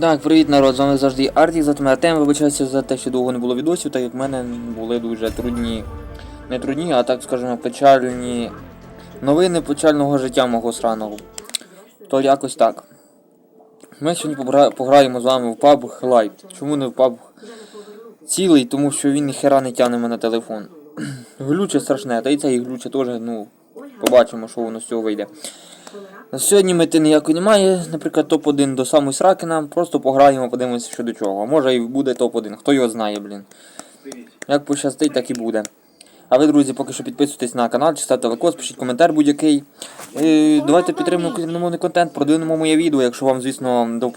Так, привіт народ, з вами завжди Артік, за мене Артем, вибачаюся за те, що довго не було відосів, так як в мене були дуже трудні, не трудні, а так скажемо печальні новини печального життя мого сраного. То якось так. Ми сьогодні погра- пограємо з вами в PUBG Lite. Чому не в PUBG цілий? Тому що він ніхера не тягне мене телефон. Глюче страшне, та й це і глюче теж, ну, побачимо, що воно з цього вийде. Сьогодні мети ніякої немає, наприклад, топ-1 до самої Сракіна. Просто пограємо, подивимося, що до чого. Може і буде топ-1, хто його знає, блін. Як пощастить, так і буде. А ви, друзі, поки що підписуйтесь на канал, чи ставте лайкос, пишіть коментар будь-який. Давайте підтримуємо україномовний контент, продвинемо моє відео, якщо вам, звісно, до.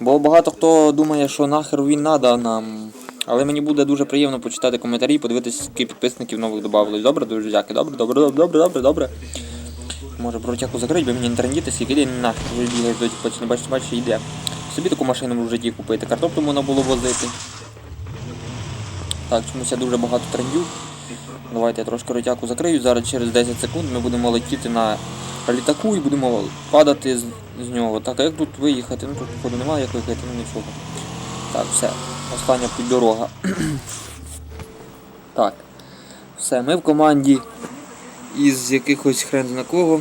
Бо багато хто думає, що нахер він надо нам. Але мені буде дуже приємно почитати коментарі, подивитися, скільки підписників нових додавали. Добре, дуже дякую. Добре, добре, добре, добре, добре, добре. Може брутяку закрить, бо мені не трендітися, іди нахер, ви бігаєш до бачиш, не бачиш, бачиш, йде. Собі таку машину в житті купити, картоплю можна було возити. Так, чомусь я дуже багато трендю. Давайте я трошки ротяку закрию. Зараз через 10 секунд ми будемо летіти на літаку і будемо падати з, з нього. Так, а як тут виїхати? Ну тут походу немає як виїхати, ну нічого. Так, все. Остання путь дорога. так. Все, ми в команді із якихось хрен зна. У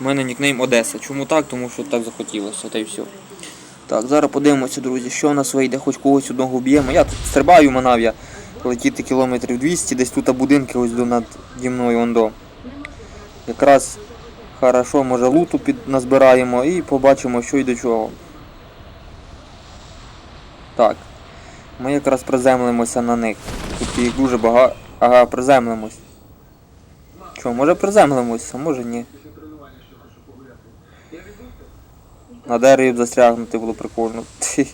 мене нікнейм Одеса. Чому так? Тому що так захотілося, та й все. Так, зараз подивимося, друзі, що у нас вийде, хоч когось одного вб'ємо. Я тут стрибаю, манав я летіти кілометрів 200, десь тут будинки ось до над мною ондо. Якраз хорошо, може луту під назбираємо і побачимо, що й до чого. Так. Ми якраз приземлимося на них. Тут їх дуже багато. Ага, приземлимось. Що, може приземлимось, а може ні. На дереві б застрягнути було прикольно.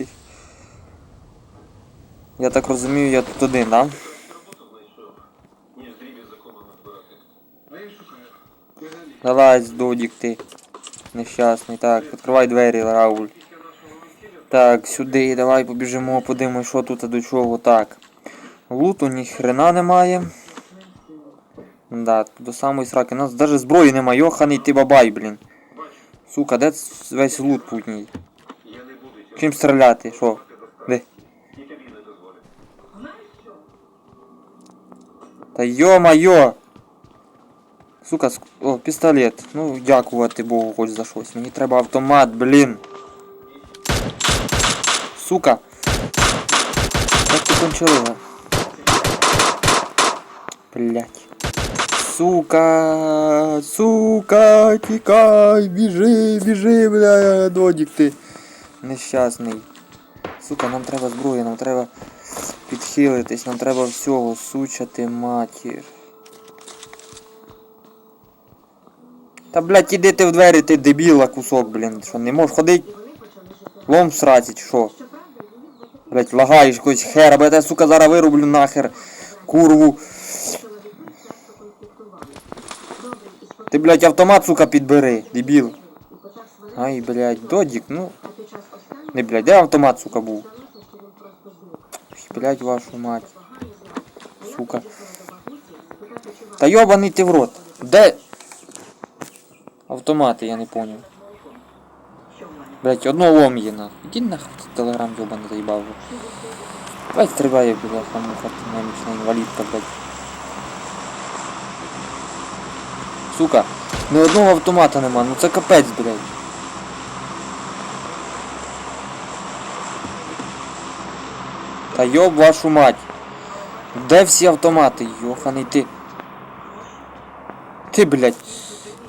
Я так розумію, я тут один, да? Давай, Додік, ти. Нещасний. Так, відкривай двері, Рауль. Так, сюди, давай побіжимо, подивимось, що тут до чого. Так. Луту ні хрена немає. Да, до самої сраки. У нас навіть зброї немає, йоханий ти бабай, блін. Сука, де весь лут путній? Чим стріляти? Що? Де? Та йо-майо! Сука, о, пістолет. Ну, дякувати Богу хоч за щось. Мені треба автомат, блін. Сука. Як ти кончилила? Блять. Сука, сука, тікай, біжи, біжи, бля, додік ти. Нещасний. Сука, нам треба зброї, нам треба підхилитись, нам треба всього, сучати матір. Та блядь, іди ти в двері, ти дебіла кусок, блін. Що, не можеш ходити? Лом в сраці, чи що? Блять, лагаєш якось хера, бо я тебе, сука, зараз вирублю нахер. Курву. Ти, блядь, автомат, сука, підбери, дебіл. Ай, блядь, додік, ну. Не, блядь, де автомат, сука, був? Ой, Блядь, вашу мать. Сука. Та йобаний ти в рот. Де? Автомати, я не понял. Блять, одно лом є нахуй. Іди нахуй, телеграм йобаний заїбав. Давай стрибає, бляха, муха, ти немічна інвалідка, блядь. Сука, ні одного автомата нема, ну це капець, блядь. Та йоб вашу мать. Де всі автомати? Йоханий ти. Ти, блядь.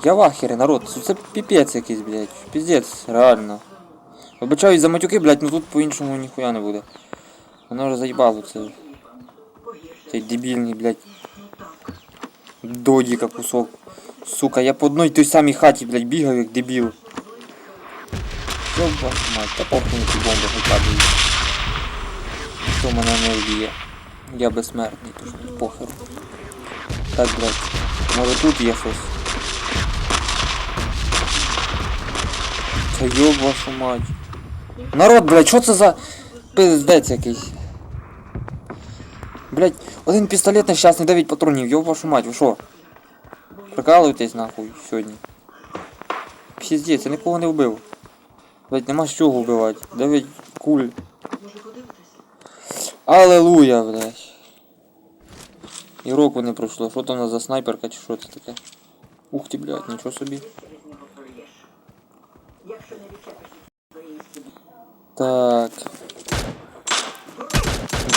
Я в ахері, народ. Це піпець якийсь, блядь. Піздець, реально. Вибачаюсь за матюки, блядь, ну тут по-іншому ніхуя не буде. Воно вже заїбало це. Цей дебільний, блядь. Додіка кусок. Сука, я по одній той самій хаті, блядь, бігаю, як дебіл. Йо, вашу мать, та похуй ці бомби випадують. Хто мене не вб'є? Я безсмертний, тож мені похеру. Так, блядь. Може тут є щось? Та йоб вашу мать. Народ, блядь, що це за пиздець якийсь? Блядь, один пістолет нещасний, 9 патронів, йоб вашу мать, ви що? Прикалуєтесь нахуй сьогодні. Піздець, я нікого не вбив. Блять, нема з чого вбивати. Дев'ять куль. Алелуя, блядь. І року не пройшло. Що там у нас за снайперка чи що це таке? Ух ти, блядь, нічого собі. Так.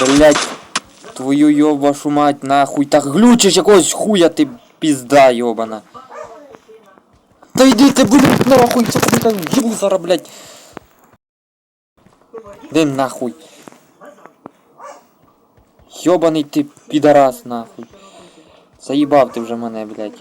Блять, твою ёбашу мать, нахуй. Так глючишь якось хуя ты пизда, бана! Да иди ты, блядь, нахуй, це тобі так їбу зараз, блядь. Нахуй. Ёбаний ты пидорас нахуй. Заїбав ты вже мене, блядь.